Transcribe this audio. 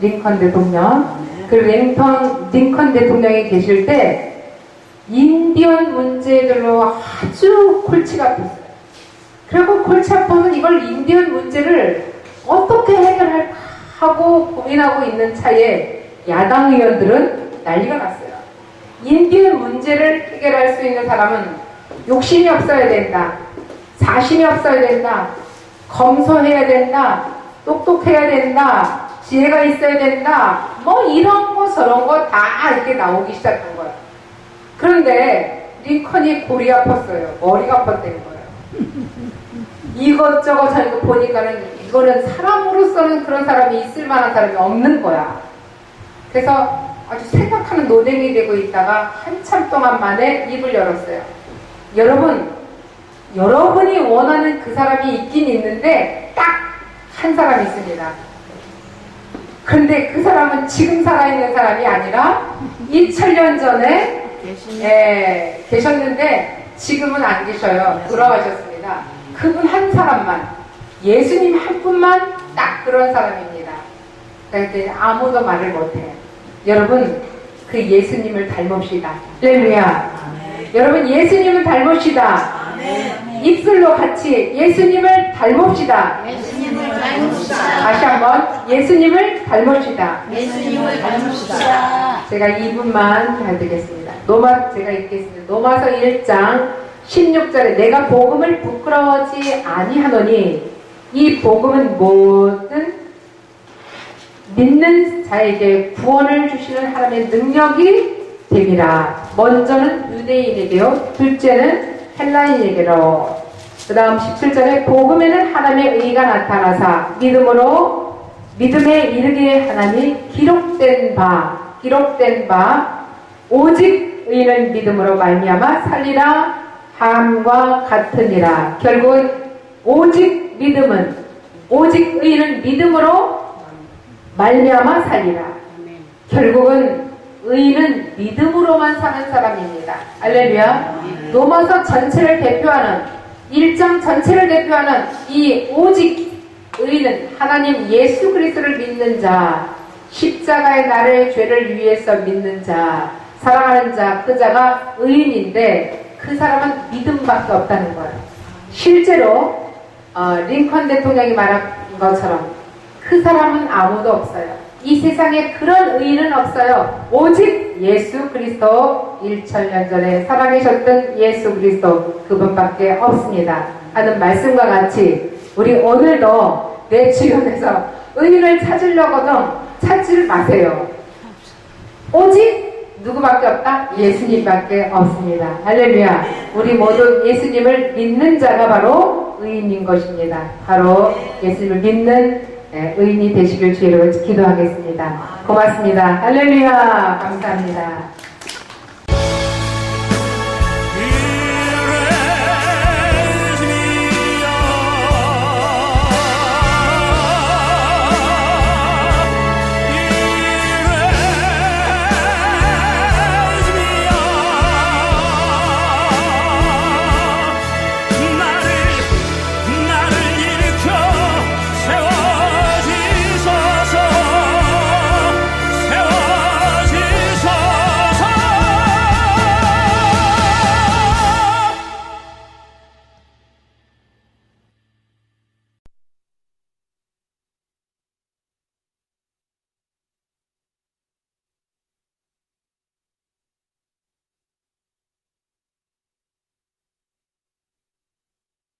링컨 대통령. 그 링컨, 링컨 대통령이 계실 때 인디언 문제들로 아주 골치가 아팠어요. 그리고 골치 아파서 이걸 인디언 문제를 어떻게 해결할까 하고 고민하고 있는 차에 야당 의원들은 난리가 났어요. 인디언 문제를 해결할 수 있는 사람은 욕심이 없어야 된다. 자신이 없어야 된다. 검소해야 된다. 똑똑해야 된다. 지혜가 있어야 된다. 뭐 이런 거 저런 거 다 이렇게 나오기 시작한 거예요. 그런데 링컨이 골이 아팠어요. 머리가 아팠다는 거예요. 이것저것 저희가 보니까는 이거는 사람으로서는 그런 사람이 있을 만한 사람이 없는 거야. 그래서 아주 생각하는 노랭이 되고 있다가 한참 동안 만에 입을 열었어요. 여러분, 여러분이 원하는 그 사람이 있긴 있는데 딱 한 사람이 있습니다. 그런데 그 사람은 지금 살아있는 사람이 아니라 2000년 전에 예, 계셨는데 지금은 안 계셔요. 돌아가셨습니다. 그분 한 사람만 예수님 한 분만 딱 그런 사람입니다. 그런데 아무도 말을 못해요. 여러분 그 예수님을 닮읍시다. 할렐루야. 여러분 예수님을 닮읍시다. 입술로 같이 예수님을 닮읍시다. 예수님을 닮읍시다. 다시 한번 예수님을 닮읍시다. 예수님을 닮읍시다. 제가 2분만 잘 되겠습니다. 노마 제가 읽겠습니다. 노마서 1장 16절에 내가 복음을 부끄러워하지 아니하노니 이 복음은 모든 믿는 자에게 구원을 주시는 하나님의 능력이 됨이라. 먼저는 유대인에게요. 둘째는 헬라인에게로. 그 다음 17절에 복음에는 하나님의 의가 나타나사 믿음으로 믿음에 이르게 하나니 기록된 바 기록된 바 오직 의인은 믿음으로 말미암아 살리라 함과 같으니라. 결국은 오직 믿음은 오직 의인은 믿음으로 말미암아 살리라. 결국은 의인은 믿음으로만 사는 사람입니다. 알렐루야 로마서 전체를 대표하는 일장 전체를 대표하는 이 오직 의인은 하나님 예수 그리스도를 믿는 자, 십자가의 나를 죄를 위해서 믿는 자, 사랑하는 자, 그 자가 의인인데 그 사람은 믿음밖에 없다는 거예요. 실제로 어, 링컨 대통령이 말한 것처럼 그 사람은 아무도 없어요. 이 세상에 그런 의인은 없어요. 오직 예수 그리스도 1천년 전에 살아계셨던 예수 그리스도 그분밖에 없습니다. 하는 말씀과 같이 우리 오늘도 내 주변에서 의인을 찾으려거든 찾지 마세요. 오직 누구밖에 없다? 예수님밖에 없습니다. 할렐루야. 우리 모두 예수님을 믿는 자가 바로 의인인 것입니다. 바로 예수님을 믿는 예, 의인이 되시길 주의로 기도하겠습니다. 고맙습니다. 할렐루야. 감사합니다.